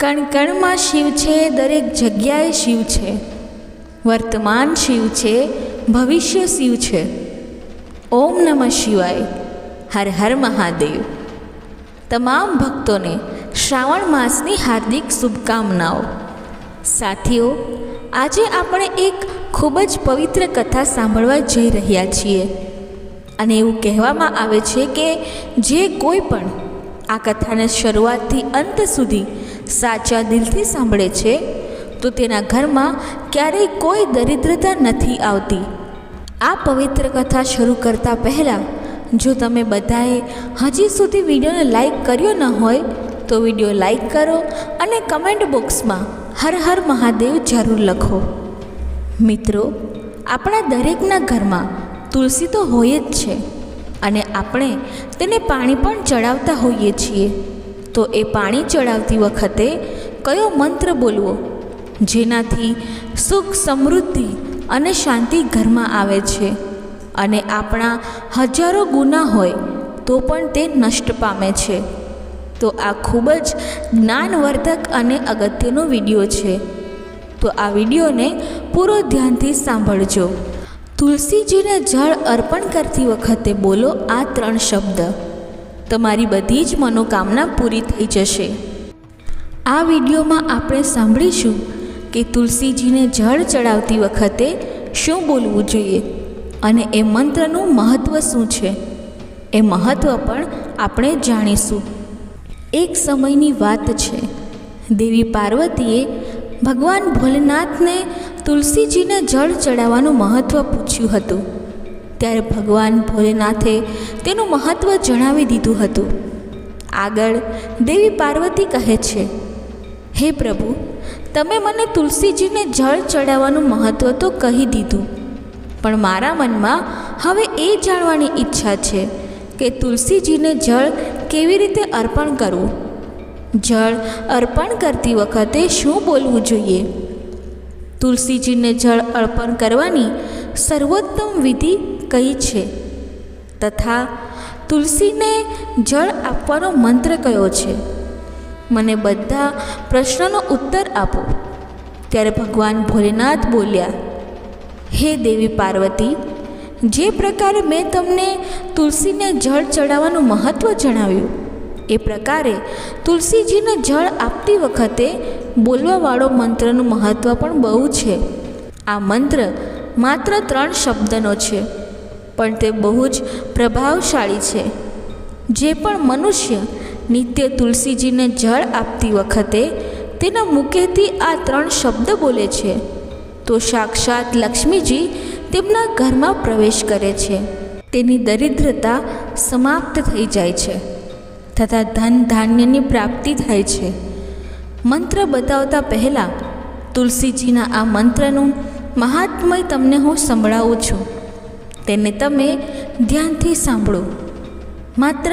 કણ કણમાં શિવ છે, દરેક જગ્યાએ શિવ છે. વર્તમાન શિવ છે, ભવિષ્ય શિવ છે. ઓમ નમઃ શિવાય. હર હર મહાદેવ. તમામ ભક્તોને શ્રાવણ માસની હાર્દિક શુભકામનાઓ. સાથીઓ, આજે આપણે એક ખૂબ જ પવિત્ર કથા સાંભળવા જઈ રહ્યા છીએ. અને એવું કહેવામાં આવે છે કે જે કોઈ પણ આ કથાને શરૂઆતથી અંત સુધી સાચા દિલથી સાંભળે છે, તો તેના ઘરમાં ક્યારેય કોઈ દરિદ્રતા નથી આવતી. આ પવિત્ર કથા શરૂ કરતાં પહેલાં, જો તમે બધાએ હજી સુધી વિડીયોને લાઈક કર્યો ન હોય, તો વીડિયો લાઈક કરો અને કમેન્ટ બોક્સમાં હર હર મહાદેવ જરૂર લખો. મિત્રો, આપણા દરેકના ઘરમાં તુલસી તો હોય જ છે, અને આપણે તેને પાણી પણ ચડાવતા હોઈએ છીએ. તો એ પાણી ચડાવતી વખતે કયો મંત્ર બોલવો? જેનાથી સુખ, સમૃદ્ધિ અને શાંતિ ઘરમાં આવે છે. અને આપણા હજારો ગુના હોય તો પણ તે નષ્ટ પામે છે. તો આ ખૂબ જ જ્ઞાનવર્ધક અને અગત્યનો વીડિયો છે. તો આ વિડીયોને પૂરો ધ્યાનથી સાંભળજો. તુલસીજીને જળ અર્પણ કરતી વખતે બોલો આ ત્રણ શબ્દ. તમારી બધી જ મનોકામના પૂરી થઈ જશે. આ વિડીયોમાં આપણે સાંભળીશું કે તુલસીજીને જળ ચડાવતી વખતે શું બોલવું જોઈએ અને એ મંત્રનું મહત્ત્વ શું છે. એ મહત્ત્વ પણ આપણે જાણીશું. એક સમયની વાત છે. દેવી પાર્વતીએ ભગવાન ભોલેનાથને તુલસીજીને જળ ચડાવવાનું મહત્ત્વ પૂછ્યું હતું. ત્યારે ભગવાન ભોલેનાથે તેનું મહત્ત્વ જણાવી દીધું હતું. આગળ દેવી પાર્વતી કહે છે, હે પ્રભુ, તમે મને તુલસીજીને જળ ચડાવવાનું મહત્ત્વ તો કહી દીધું, પણ મારા મનમાં હવે એ જાણવાની ઈચ્છા છે કે તુલસીજીને જળ કેવી રીતે અર્પણ કરવું. જળ અર્પણ કરતી વખતે શું બોલવું જોઈએ? તુલસીજીને જળ અર્પણ કરવાની સર્વોત્તમ વિધિ કઈ છે. તથા તુલસીને જળ આપવાનો મંત્ર કયો છે? મને બધા પ્રશ્નનો ઉત્તર આપો. ત્યારે ભગવાન ભોલેનાથ બોલ્યા, હે દેવી પાર્વતી, જે પ્રકારે મેં તમને તુલસીને જળ ચડાવવાનું મહત્ત્વ જણાવ્યું, એ પ્રકારે તુલસીજીને જળ આપતી વખતે બોલવાવાળો મંત્રનું મહત્ત્વ પણ બહુ છે. આ મંત્ર માત્ર ત્રણ શબ્દનો છે. પણ તે બહુ જ પ્રભાવશાળી છે. જે પણ મનુષ્ય નિત્ય તુલસીજીને જળ આપતી વખતે તેના મુખેથી આ ત્રણ શબ્દ બોલે છે, તો સાક્ષાત લક્ષ્મીજી તેમના ઘરમાં પ્રવેશ કરે છે. તેની દરિદ્રતા સમાપ્ત થઈ જાય છે તથા ધન ધાન્યની પ્રાપ્તિ થાય છે. મંત્ર બતાવતા પહેલાં તુલસીજીના આ મંત્રનું મહાત્મય તમને હું સંભળાવું છું. તેને તમે ધ્યાનથી સાંભળો. માત્ર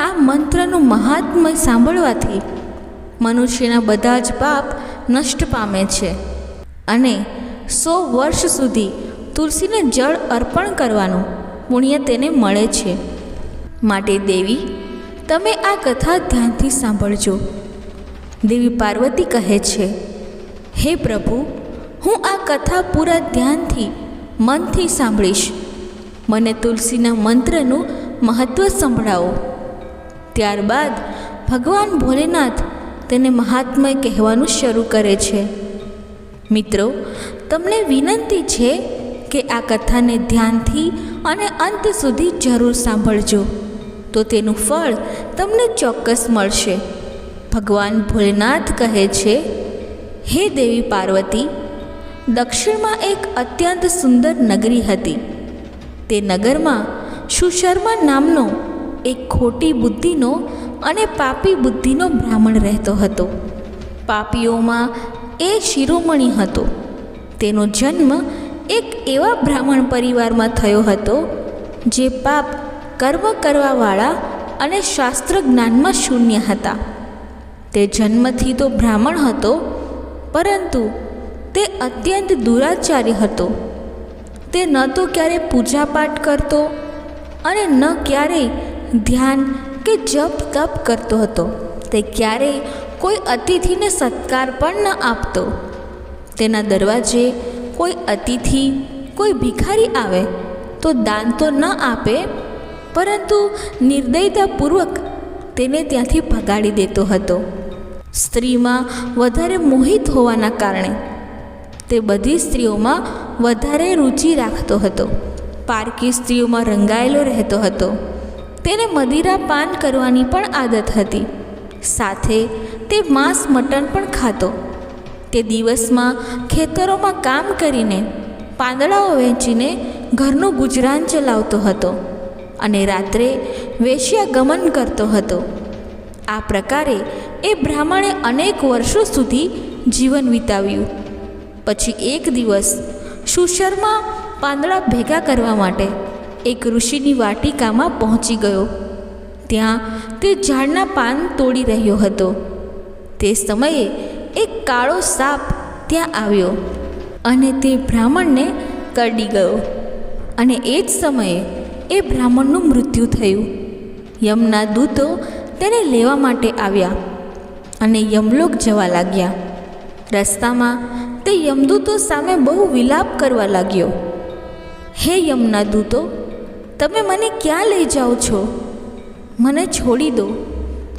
આ મંત્રનું મહાત્મ્ય સાંભળવાથી મનુષ્યના બધા જ પાપ નષ્ટ પામે છે અને સો વર્ષ સુધી તુલસીને જળ અર્પણ કરવાનું પુણ્ય તેને મળે છે. માટે દેવી, તમે આ કથા ધ્યાનથી સાંભળજો. દેવી પાર્વતી કહે છે, હે પ્રભુ, હું આ કથા પૂરા ધ્યાનથી, મનથી સાંભળીશ. મને તુલસીના મંત્રનું મહત્ત્વ સંભળાવો. ત્યારબાદ ભગવાન ભોલેનાથ તેને મહાત્મય કહેવાનું શરૂ કરે છે. મિત્રો, તમને વિનંતી છે કે આ કથાને ધ્યાનથી અને અંત સુધી જરૂર સાંભળજો. તો તેનું ફળ તમને ચોક્કસ મળશે. ભગવાન ભોલેનાથ કહે છે, હે દેવી પાર્વતી, દક્ષિણમાં એક અત્યંત સુંદર નગરી હતી. તે નગરમાં સુશર્મા નામનો એક ખોટી બુદ્ધિનો અને પાપી બુદ્ધિનો બ્રાહ્મણ રહેતો હતો. પાપીઓમાં એ શિરોમણી હતો. તેનો જન્મ એક એવા બ્રાહ્મણ પરિવારમાં થયો હતો, જે પાપ કર્મ કરવાવાળા અને શાસ્ત્ર જ્ઞાનમાં શૂન્ય હતા. તે જન્મથી તો બ્રાહ્મણ હતો, પરંતુ તે અત્યંત દુરાચારી હતો. તે ન તો ક્યારેય પૂજાપાઠ કરતો અને ન ક્યારેય ધ્યાન કે જપ તપ કરતો હતો. તે ક્યારેય કોઈ અતિથિને સત્કાર પણ ન આપતો. તેના દરવાજે કોઈ અતિથિ, કોઈ ભિખારી આવે તો દાન તો ન આપે, પરંતુ નિર્દયતાપૂર્વક તેને ત્યાંથી ભગાડી દેતો હતો. સ્ત્રીમાં વધારે મોહિત હોવાના કારણે તે બધી સ્ત્રીઓમાં વધારે રુચિ રાખતો હતો. પારકી સ્ત્રીઓમાં રંગાયેલો રહેતો હતો. તેને મદિરા પાન કરવાની પણ આદત હતી. સાથે તે માંસ મટન પણ ખાતો. તે દિવસમાં ખેતરોમાં કામ કરીને પાંદડાઓ વેચીને ઘરનું ગુજરાન ચલાવતો હતો અને રાત્રે વેશ્યા ગમન કરતો હતો. આ પ્રકારે એ બ્રાહ્મણે અનેક વર્ષો સુધી જીવન વિતાવ્યું. પછી એક દિવસ સુશર્મા પાંદડા ભેગા કરવા માટે એક ઋષિની વાટિકામાં પહોંચી ગયો. ત્યાં તે ઝાડના પાન તોડી રહ્યો હતો. તે સમયે એક કાળો સાપ ત્યાં આવ્યો અને તે બ્રાહ્મણને કરડી ગયો. અને એ જ સમયે એ બ્રાહ્મણનું મૃત્યુ થયું. યમના દૂતો તેને લેવા માટે આવ્યા અને યમલોક જવા લાગ્યા. રસ્તામાં તે યમદૂતો સામે બહુ વિલાપ કરવા લાગ્યો. હે યમના દૂતો, તમે મને ક્યાં લઈ જાઓ છો? મને છોડી દો,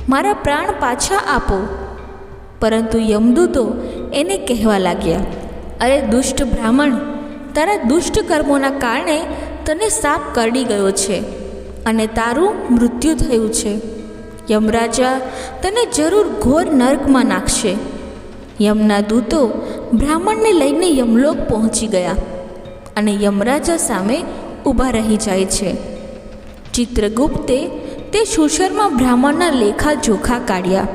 મારા પ્રાણ પાછા આપો. પરંતુ યમદૂતો એને કહેવા લાગ્યા, અરે દુષ્ટ બ્રાહ્મણ, તારા દુષ્ટ કર્મોના કારણે તને સાપ કરડી ગયો છે અને તારું મૃત્યુ થયું છે. યમરાજા તને જરૂર ઘોર નર્કમાં નાખશે. યમના દૂતો બ્રાહ્મણને લઈને યમલોક પહોંચી ગયા અને યમરાજા સામે ઊભા રહી જાય છે. ચિત્રગુપ્તે તે સુશરમાં બ્રાહ્મણના લેખા જોખા કાઢ્યા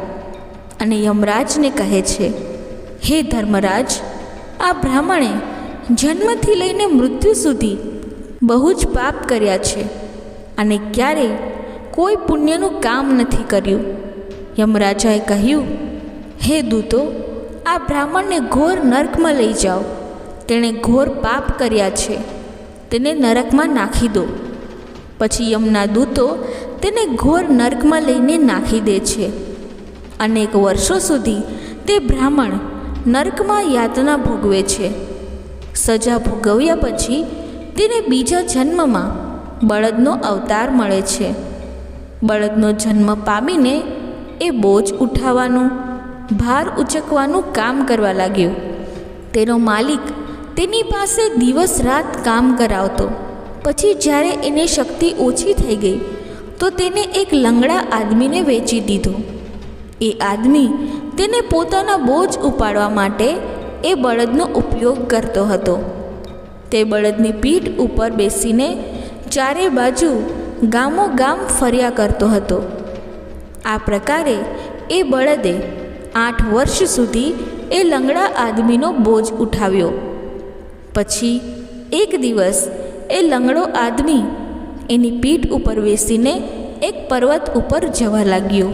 અને યમરાજને કહે છે, હે ધર્મરાજ, આ બ્રાહ્મણે જન્મથી લઈને મૃત્યુ સુધી બહુ જ પાપ કર્યા છે અને ક્યારેય કોઈ પુણ્યનું કામ નથી કર્યું. યમરાજાએ કહ્યું, હે દૂતો આ બ્રાહ્મણને ઘોર નર્કમાં લઈ જાઓ. તેણે ઘોર પાપ કર્યા છે. તેને નરકમાં નાખી દો. પછી યમના દૂતો તેને ઘોર નર્કમાં લઈને નાખી દે છે. અનેક વર્ષો સુધી તે બ્રાહ્મણ નર્કમાં યાતના ભોગવે છે. સજા ભોગવ્યા પછી તેને બીજા જન્મમાં બળદનો અવતાર મળે છે. બળદનો જન્મ પામીને એ બોજ ઉઠાવવાનું ભાર ઉચકવાનું કામ કરવા લાગ્યો. તેનો માલિક તેની પાસે દિવસ રાત કામ કરાવતો. પછી જ્યારે એની શક્તિ ઓછી થઈ ગઈ, તો તેને એક લંગડા આદમીને વેચી દીધો. એ આદમી તેને પોતાના બોજ ઉપાડવા માટે એ બળદનો ઉપયોગ કરતો હતો. તે બળદની પીઠ ઉપર બેસીને ચારે બાજુ ગામો ગામ ફર્યા કરતો હતો. આ પ્રકારે એ બળદે આઠ વર્ષ સુધી એ લંગડા આદમીનો બોજ ઉઠાવ્યો. પછી એક દિવસ એ લંગડો આદમી એની પીઠ ઉપર બેસીને એક પર્વત ઉપર જવા લાગ્યો.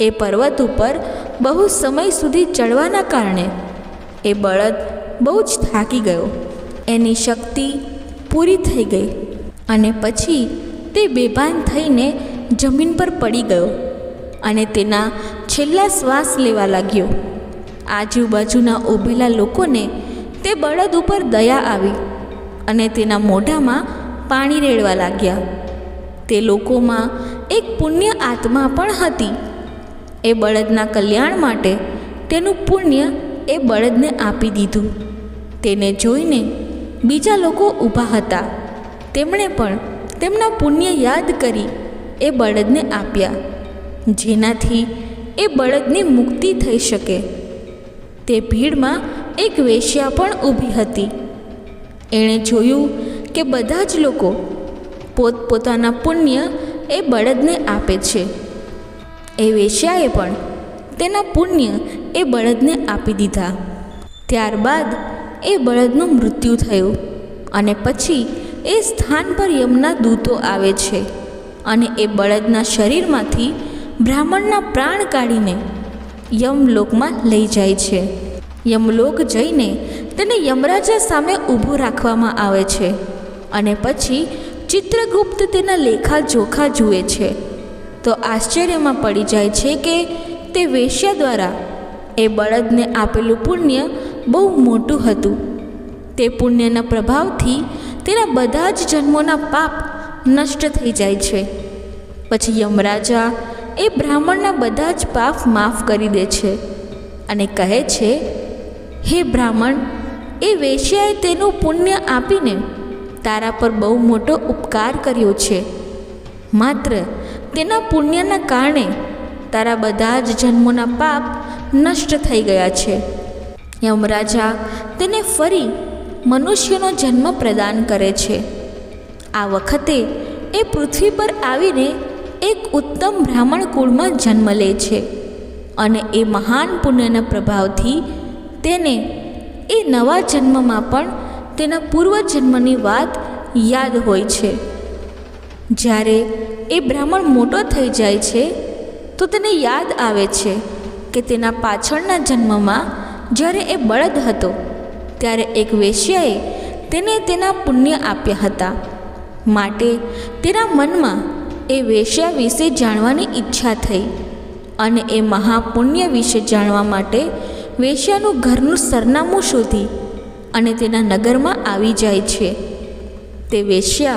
એ પર્વત ઉપર બહુ સમય સુધી ચડવાના કારણે એ બળદ બહુ જ થાકી ગયો. એની શક્તિ પૂરી થઈ ગઈ અને પછી તે બેભાન થઈને જમીન પર પડી ગયો. અને તેના છેલ્લા શ્વાસ લેવા લાગ્યો. આજુબાજુના ઊભેલા લોકોને તે બળદ ઉપર દયા આવી અને તેના મોઢામાં પાણી રેડવા લાગ્યા. તે લોકોમાં એક પુણ્ય આત્મા પણ હતી. એ બળદના કલ્યાણ માટે તેનું પુણ્ય એ બળદને આપી દીધું. તેને જોઈને બીજા લોકો ઊભા હતા. તેમણે પણ તેમના પુણ્ય યાદ કરી એ બળદને આપ્યા. જેનાથી એ બળદની મુક્તિ થઈ શકે. તે ભીડમાં એક વેશ્યા પણ ઊભી હતી. એણે જોયું કે બધા જ લોકો પોતપોતાના પુણ્ય એ બળદને આપે છે. એ વેશ્યાએ પણ તેના પુણ્ય એ બળદને આપી દીધા. ત્યારબાદ એ બળદનું મૃત્યુ થયું અને પછી એ સ્થાન પર યમના દૂતો આવે છે અને એ બળદના શરીરમાંથી બ્રાહ્મણના પ્રાણ કાઢીને યમલોકમાં લઈ જાય છે. યમલોક જઈને તેને યમરાજા સામે ઊભું રાખવામાં આવે છે અને પછી ચિત્રગુપ્ત તેના લેખા જોખા જુએ છે. તો આશ્ચર્યમાં પડી જાય છે કે તે વેશ્યા દ્વારા એ બળદને આપેલું પુણ્ય બહુ મોટું હતું. તે પુણ્યના પ્રભાવથી તેના બધા જ જન્મોના પાપ નષ્ટ થઈ જાય છે. પછી યમરાજા એ બ્રાહ્મણના બધા જ પાપ માફ કરી દે છે અને કહે છે, હે બ્રાહ્મણ, એ વેશ્યાએ તેનું પુણ્ય આપીને તારા પર બહુ મોટો ઉપકાર કર્યો છે. માત્ર તેના પુણ્યના કારણે તારા બધા જ જન્મોના પાપ નષ્ટ થઈ ગયા છે. યમરાજા તેને ફરી મનુષ્યનો જન્મ પ્રદાન કરે છે. આ વખતે એ પૃથ્વી પર આવીને એક ઉત્તમ બ્રાહ્મણ કુળમાં જન્મ લે છે અને એ મહાન પુણ્યના પ્રભાવથી તેને એ નવા જન્મમાં પણ તેના પૂર્વજન્મની વાત યાદ હોય છે. જ્યારે એ બ્રાહ્મણ મોટો થઈ જાય છે, તો તેને યાદ આવે છે કે તેના પાછળના જન્મમાં જ્યારે એ બળદ હતો, ત્યારે એક વેશ્યાએ તેને તેના પુણ્ય આપ્યા હતા. માટે તેના મનમાં એ વેશ્યા વિશે જાણવાની ઈચ્છા થઈ અને એ મહાપુણ્ય વિશે જાણવા માટે વેશ્યાનું ઘરનું સરનામું શોધી અને તેના નગરમાં આવી જાય છે. તે વેશ્યા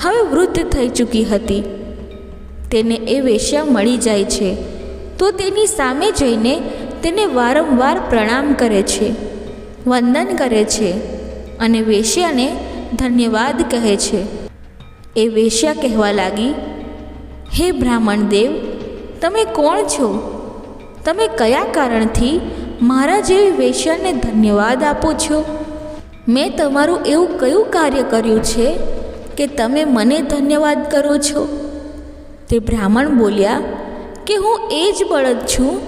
હવે વૃદ્ધ થઈ ચૂકી હતી. તેને એ વેશ્યા મળી જાય છે. તો તેની સામે જઈને તેને વારંવાર પ્રણામ કરે છે, વંદન કરે છે અને વેશ્યાને ધન્યવાદ કહે છે. એ વેશ્યા કહેવા લાગી હે બ્રાહ્મણ દેવ, તમે કોણ છો? તમે કયા કારણથી મારા જેવી વેશ્યાને ધન્યવાદ આપો છો? મેં તમારું એવું કયું કાર્ય કર્યું છે કે તમે મને ધન્યવાદ કરો છો? તે બ્રાહ્મણ બોલ્યા, કે હું એ જ બળદ છું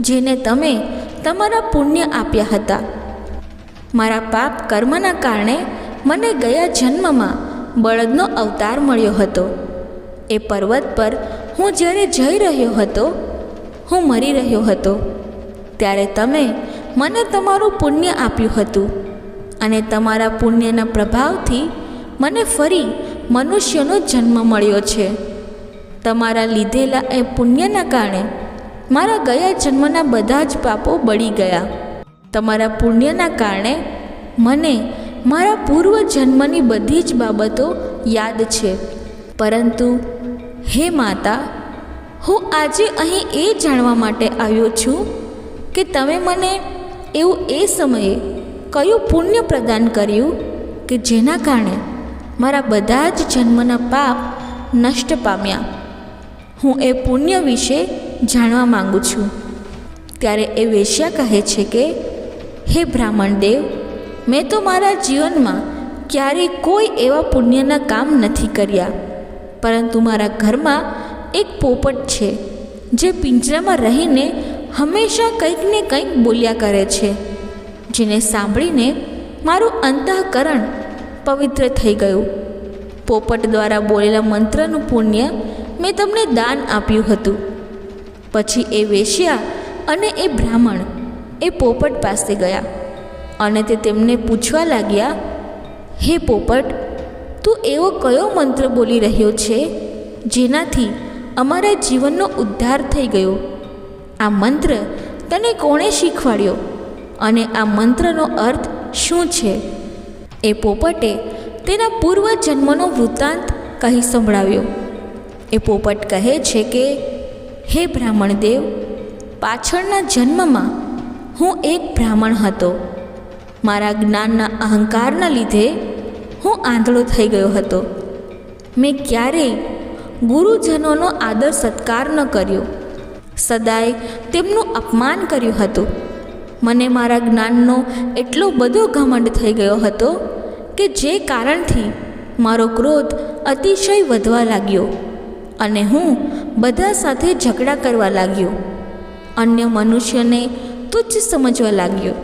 જેને તમે તમારા પુણ્ય આપ્યા હતા. મારા પાપ કર્મના કારણે મને ગયા જન્મમાં બળદનો અવતાર મળ્યો હતો. એ પર્વત પર હું જ્યારે જઈ રહ્યો હતો, હું મરી રહ્યો હતો. ત્યારે તમે મને તમારું પુણ્ય આપ્યું હતું અને તમારા પુણ્યના પ્રભાવથી મને ફરી મનુષ્યનો જન્મ મળ્યો છે. તમારા લીધેલા એ પુણ્યના કારણે મારા ગયા જન્મના બધા જ પાપો બળી ગયા. તમારા પુણ્યના કારણે મને મારા પૂર્વ જન્મની બધી જ બાબતો યાદ છે. પરંતુ હે માતા, હું આજે અહીં એ જાણવા માટે આવ્યો છું કે તમે મને એવું એ સમયે કયું પુણ્ય પ્રદાન કર્યું કે જેના કારણે મારા બધા જ જન્મના પાપ નષ્ટ પામ્યા? હું એ પુણ્ય વિશે જાણવા માગું છું. ત્યારે એ વેશ્યા કહે છે કે, હે બ્રાહ્મણ દેવ, મેં તો મારા જીવનમાં ક્યારેય કોઈ એવા પુણ્યના કામ નથી કર્યા. પરંતુ મારા ઘરમાં એક પોપટ છે, જે પિંજરામાં રહીને હંમેશા કંઈક ને કંઈક બોલ્યા કરે છે, જેને સાંભળીને મારું અંતઃકરણ પવિત્ર થઈ ગયું. પોપટ દ્વારા બોલેલા મંત્રનું પુણ્ય મેં તમને દાન આપ્યું હતું. પછી એ વેશ્યા અને એ બ્રાહ્મણ એ પોપટ પાસે ગયા અને તે તેમને પૂછવા લાગ્યા, હે પોપટ તું એવો કયો મંત્ર બોલી રહ્યો છે? જેનાથી અમારા જીવનનો ઉદ્ધાર થઈ ગયો. આ મંત્ર તને કોણે શીખવાડ્યો? અને આ મંત્રનો અર્થ શું છે? એ પોપટે તેના પૂર્વ જન્મનો વૃત્તાંત કહી સંભળાવ્યો. એ પોપટ કહે છે કે, હે બ્રાહ્મણ દેવ, પાછળના જન્મમાં હું એક બ્રાહ્મણ હતો. મારા જ્ઞાનના અહંકારના લીધે હું આંધળો થઈ ગયો હતો. મેં ક્યારેય ગુરુજનોનો આદર સત્કાર ન કર્યો. સદાય તેમનું અપમાન કર્યું હતું. મને મારા જ્ઞાનનો એટલો બધો ઘમંડ થઈ ગયો હતો કે જે કારણથી મારો ક્રોધ અતિશય વધવા લાગ્યો અને હું બધા સાથે ઝઘડા કરવા લાગ્યો. અન્ય મનુષ્યને તુચ્છ સમજવા લાગ્યો.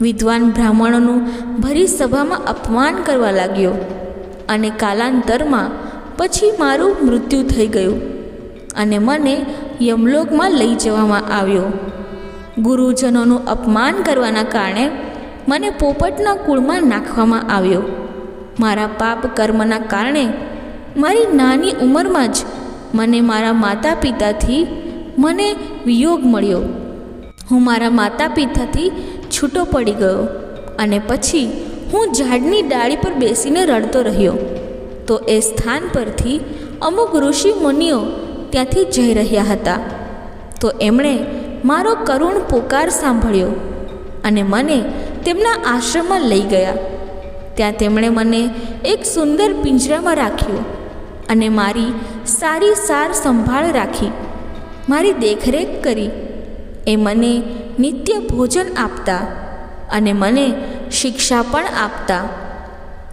વિદ્વાન બ્રાહ્મણોનું ભરી સભામાં અપમાન કરવા લાગ્યો અને કાલાંતરમાં પછી મારું મૃત્યુ થઈ ગયું અને મને યમલોકમાં લઈ જવામાં આવ્યો. ગુરુજનોનું અપમાન કરવાના કારણે મને પોપટના કુળમાં નાખવામાં આવ્યો. મારા પાપ કર્મના કારણે મારી નાની ઉંમરમાં જ મને મારા માતા પિતાથી મને વિયોગ મળ્યો. હું મારા માતા પિતાથી છૂટો પડી ગયો અને પછી હું ઝાડની ડાળી પર બેસીને રડતો રહ્યો. તો એ સ્થાન પરથી અમુક ઋષિ મુનિઓ ત્યાંથી જઈ રહ્યા હતા. તો એમણે મારો કરુણ પોકાર સાંભળ્યો અને મને તેમના આશ્રમમાં લઈ ગયા. ત્યાં તેમણે મને એક સુંદર પિંજરામાં રાખ્યો અને મારી સારી સાર સંભાળ રાખી. મારી દેખરેખ કરી. એ મને નિત્ય ભોજન આપતા અને મને શિક્ષા પણ આપતા.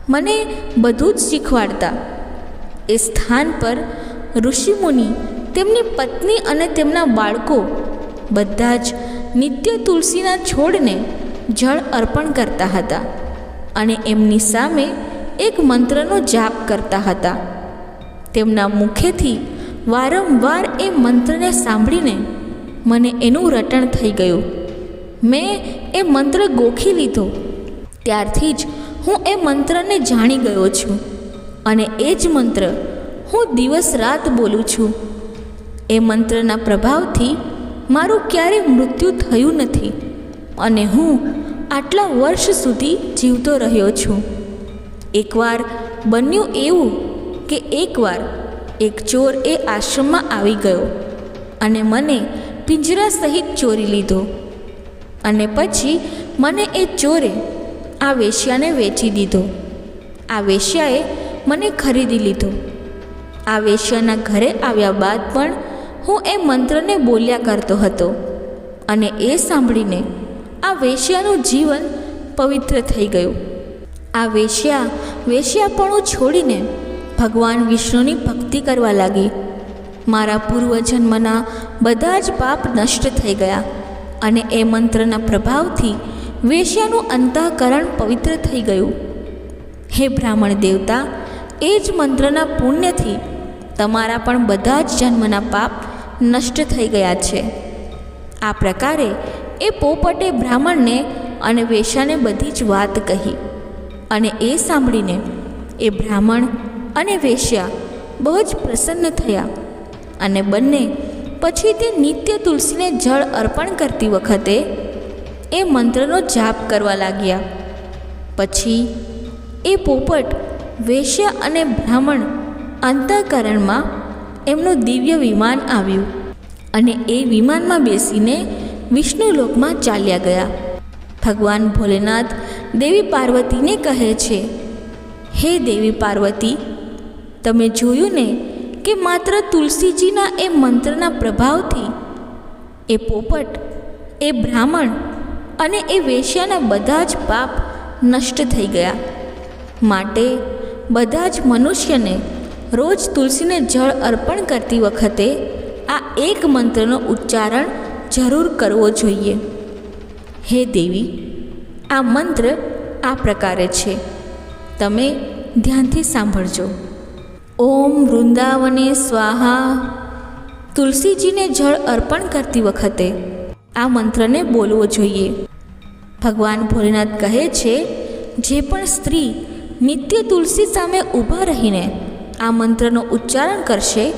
મને બધું જ શીખવાડતા. એ સ્થાન પર ઋષિમુનિ તેમની પત્ની અને તેમના બાળકો બધા જ નિત્ય તુલસીના છોડને જળ અર્પણ કરતા હતા અને એમની સામે એક મંત્રનો જાપ કરતા હતા. તેમના મુખેથી વારંવાર એ મંત્રને સાંભળીને મને એનું રટણ થઈ ગયું. મેં એ મંત્ર ગોખી લીધો. ત્યારથી જ હું એ મંત્રને જાણી ગયો છું અને એ જ મંત્ર હું દિવસ રાત બોલું છું. એ મંત્રના પ્રભાવથી મારું ક્યારેય મૃત્યુ થયું નથી અને હું આટલા વર્ષ સુધી જીવતો રહ્યો છું. એકવાર બન્યું એવું કે એકવાર એક ચોર એ આશ્રમમાં આવી ગયો અને મને પિંજરા સહિત ચોરી લીધો. અને પછી મને એ ચોરે આ વેશ્યાને વેચી દીધો. આ વેશ્યાએ મને ખરીદી લીધો. આ વેશ્યાના ઘરે આવ્યા બાદ પણ હું એ મંત્રને બોલ્યા કરતો હતો અને એ સાંભળીને આ વેશ્યાનું જીવન પવિત્ર થઈ ગયું. આ વેશ્યા, વેશ્યાપણું છોડીને ભગવાન વિષ્ણુની ભક્તિ કરવા લાગી. મારા પૂર્વજન્મના બધા જ પાપ નષ્ટ થઈ ગયા અને એ મંત્રના પ્રભાવથી વેશ્યાનું અંતઃકરણ પવિત્ર થઈ ગયું. હે બ્રાહ્મણ દેવતા, એ જ મંત્રના પુણ્યથી તમારા પણ બધા જ જન્મના પાપ નષ્ટ થઈ ગયા છે. આ પ્રકારે એ પોપટે બ્રાહ્મણને અને વેશ્યાને બધી જ વાત કહી અને એ સાંભળીને એ બ્રાહ્મણ અને વેશ્યા બહુ જ પ્રસન્ન થયા. અને બંને પછી તે નિત્ય તુલસીને જળ અર્પણ કરતી વખતે એ મંત્રનો જાપ કરવા લાગ્યા. પછી એ પોપટ વેશ્ય અને બ્રાહ્મણ અંતઃકરણમાં એમનું દિવ્ય વિમાન આવ્યું અને એ વિમાનમાં બેસીને વિષ્ણુલોકમાં ચાલ્યા ગયા. ભગવાન ભોલેનાથ દેવી પાર્વતીને કહે છે, હે દેવી પાર્વતી, તમે જોયું ને કે માત્ર તુલસીજીના એ મંત્રના પ્રભાવથી? એ પોપટ, એ બ્રાહ્મણ અને એ વેશ્યાના બધા જ પાપ નષ્ટ થઈ ગયા. માટે બધા જ મનુષ્યને રોજ તુલસીને જળ અર્પણ કરતી વખતે આ એક મંત્રનો ઉચ્ચારણ જરૂર કરવો જોઈએ. હે દેવી, આ મંત્ર આ પ્રકારે છે. તમે ધ્યાનથી સાંભળજો. ઓમ વૃંદાવને સ્વાહા. તુલસીજીને જળ અર્પણ કરતી વખતે આ મંત્રને બોલવો જોઈએ. ભગવાન ભોલેનાથ કહે છે, જે પણ સ્ત્રી નિત્ય તુલસી સામે ઊભા રહીને આ મંત્રનો ઉચ્ચારણ કરશે,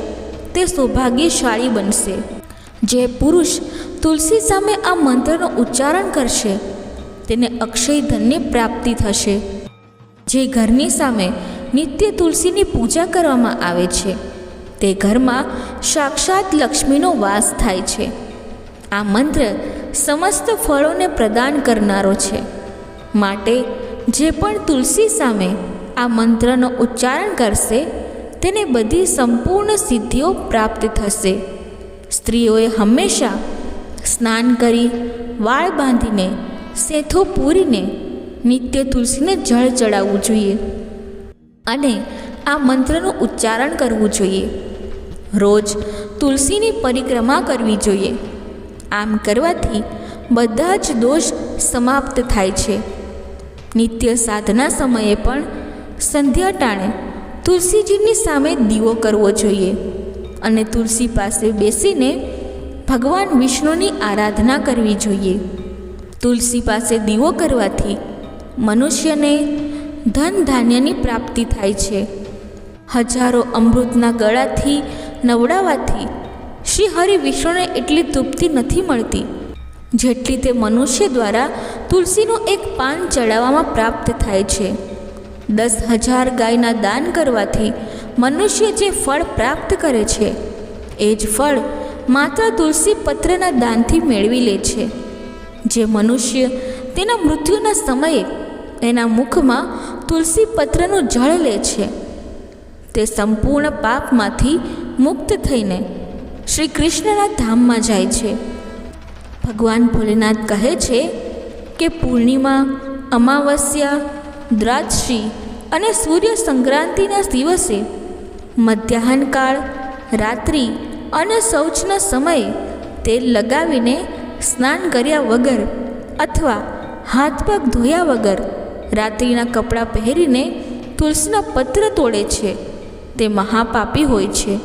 તે સૌભાગ્યશાળી બનશે. જે પુરુષ તુલસી સામે આ મંત્રનો ઉચ્ચારણ કરશે, તેને અક્ષય ધનની પ્રાપ્તિ થશે. જે ઘરની સામે નિત્ય તુલસીની પૂજા કરવામાં આવે છે. તે ઘરમાં સાક્ષાત લક્ષ્મીનો વાસ થાય છે. આ મંત્ર સમસ્ત ફળોને પ્રદાન કરનારો છે. માટે જે પણ તુલસી સામે આ મંત્રનો ઉચ્ચારણ કરશે, તેને બધી સંપૂર્ણ સિદ્ધિઓ પ્રાપ્ત થશે. સ્ત્રીઓએ હંમેશા સ્નાન કરી, વાળ બાંધીને, સેથો પૂરીને, નિત્ય તુલસીને જળ ચડાવવું જોઈએ. અને આ મંત્રનું ઉચ્ચારણ કરવું જોઈએ. રોજ તુલસીની પરિક્રમા કરવી જોઈએ. આમ કરવાથી બધા જ દોષ સમાપ્ત થાય છે. નિત્ય સાધના સમયે પણ સંધ્યા ટાણે તુલસીજીની સામે દીવો કરવો જોઈએ અને તુલસી પાસે બેસીને ભગવાન વિષ્ણુની આરાધના કરવી જોઈએ. તુલસી પાસે દીવો કરવાથી મનુષ્યને ધન ધાન્યની પ્રાપ્તિ થાય છે. હજારો અમૃતના ગળાથી નવડાવવાથી શ્રી હરિ વિષ્ણુને એટલી તૃપ્તિ નથી મળતી. જેટલી તે મનુષ્ય દ્વારા તુલસીનું એક પાન ચડાવવામાં પ્રાપ્ત થાય છે. દસ હજાર ગાયના દાન કરવાથી મનુષ્ય જે ફળ પ્રાપ્ત કરે છે, એ જ ફળ માત્ર તુલસી પત્રના દાનથી મેળવી લે છે. જે મનુષ્ય તેના મૃત્યુના સમયે એના મુખમાં તુલસી પત્રનું જળ લે છે. તે સંપૂર્ણ પાપમાંથી મુક્ત થઈને શ્રી કૃષ્ણના ધામમાં જાય છે. ભગવાન ભોલેનાથ કહે છે કે પૂર્ણિમા, અમાવસ્યા, દ્રાક્ષી અને સૂર્ય સંક્રાંતિના દિવસે મધ્યાહનકાળ રાત્રિ અને શૌચના સમયે તેલ લગાવીને સ્નાન કર્યા વગર અથવા હાથ પગ ધોયા વગર રાત્રિના કપડાં પહેરીને તુલસીના પત્ર તોડે છે. તે મહાપાપી હોય છે.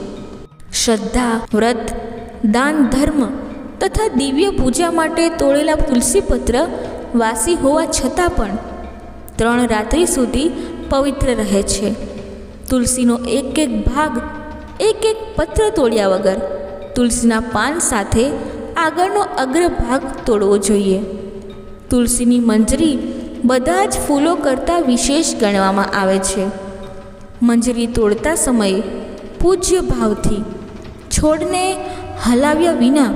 શ્રદ્ધા, વ્રત, દાન, ધર્મ તથા દિવ્ય પૂજા માટે તોડેલા તુલસી પત્ર વાસી હોવા છતાં પણ ત્રણ રાત્રિ સુધી પવિત્ર રહે છે. તુલસીનો એક એક ભાગ, એક એક પત્ર તોડ્યા વગર તુલસીના પાન સાથે આગળનો અગ્રભાગ તોડવો જોઈએ. તુલસીની મંજરી બધા જ ફૂલો કરતાં વિશેષ ગણવામાં આવે છે. મંજરી તોડતા સમયે પૂજ્ય ભાવથી છોડને હલાવ્યા વિના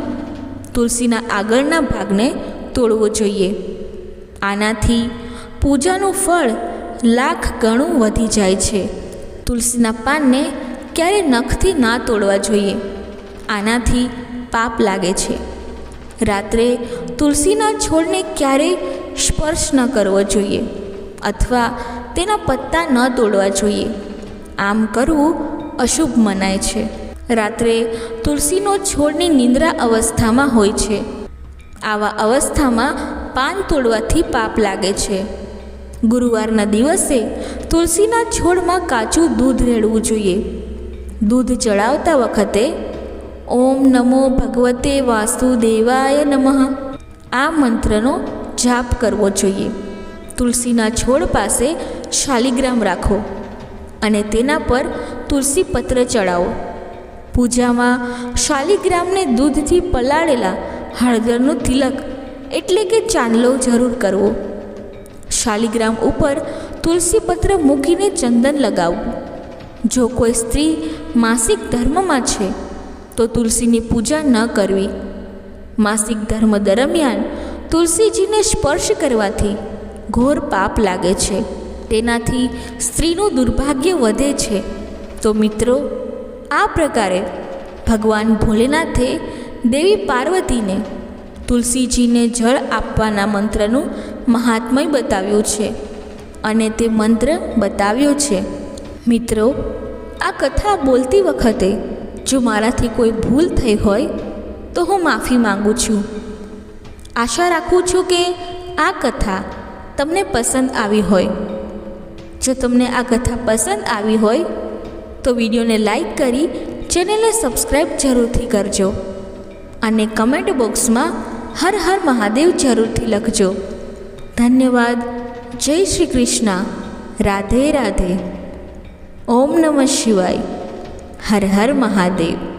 તુલસીના આગળના ભાગને તોડવો જોઈએ. આનાથી પૂજાનું ફળ લાખ ગણું વધી જાય છે. તુલસીના પાનને ક્યારે નખથી ના તોડવા જોઈએ. આનાથી પાપ લાગે છે. રાત્રે તુલસીના છોડને ક્યારેય સ્પર્શ ન કરવો જોઈએ અથવા તેના પત્તા ન તોડવા જોઈએ. આમ કરવું અશુભ મનાય છે. રાત્રે તુલસીનો છોડની નિંદ્રા અવસ્થામાં હોય છે. આવા અવસ્થામાં પાન તોડવાથી પાપ લાગે છે. ગુરુવારના દિવસે તુલસીના છોડમાં કાચું દૂધ રેડવું જોઈએ. દૂધ ચડાવતા વખતે ઓમ નમો ભગવતે વાસુદેવાય નમઃ. આ મંત્રનો જાપ કરવો જોઈએ. તુલસીના છોડ પાસે શાલિગ્રામ રાખો અને તેના પર તુલસી પત્ર ચડાવો. પૂજામાં શાલિગ્રામને દૂધથી પલાળેલા હળદરનું તિલક એટલે કે ચાંદલો જરૂર કરવો. શાલિગ્રામ ઉપર તુલસી પત્ર મૂકીને ચંદન લગાવવું જો કોઈ સ્ત્રી માસિક ધર્મમાં છે, તો તુલસીની પૂજા ન કરવી. માસિક ધર્મ દરમિયાન તુલસીજીને સ્પર્શ કરવાથી ઘોર પાપ લાગે છે. તેનાથી સ્ત્રીનું દુર્ભાગ્ય વધે છે. તો મિત્રો, આ પ્રકારે ભગવાન ભોલેનાથે દેવી પાર્વતીને તુલસીજીને જળ આપવાના મંત્રનું મહાત્મય બતાવ્યું છે અને તે મંત્ર બતાવ્યો છે. મિત્રો, આ કથા બોલતી વખતે જો મારાથી કોઈ ભૂલ થઈ હોય, તો હું માફી માંગુ છું. આશા રાખું છું કે આ કથા તમને પસંદ આવી હોય. જો તમને આ કથા પસંદ આવી હોય, તો વિડીયોને લાઈક કરી ચેનલને સબસ્ક્રાઈબ જરૂરથી કરજો. અને કમેન્ટ બોક્સમાં હર હર મહાદેવ જરૂરથી લખજો. ધન્યવાદ. જય શ્રી કૃષ્ણ. રાધે રાધે. ઓમ નમઃ શિવાય. હર હર મહાદેવ.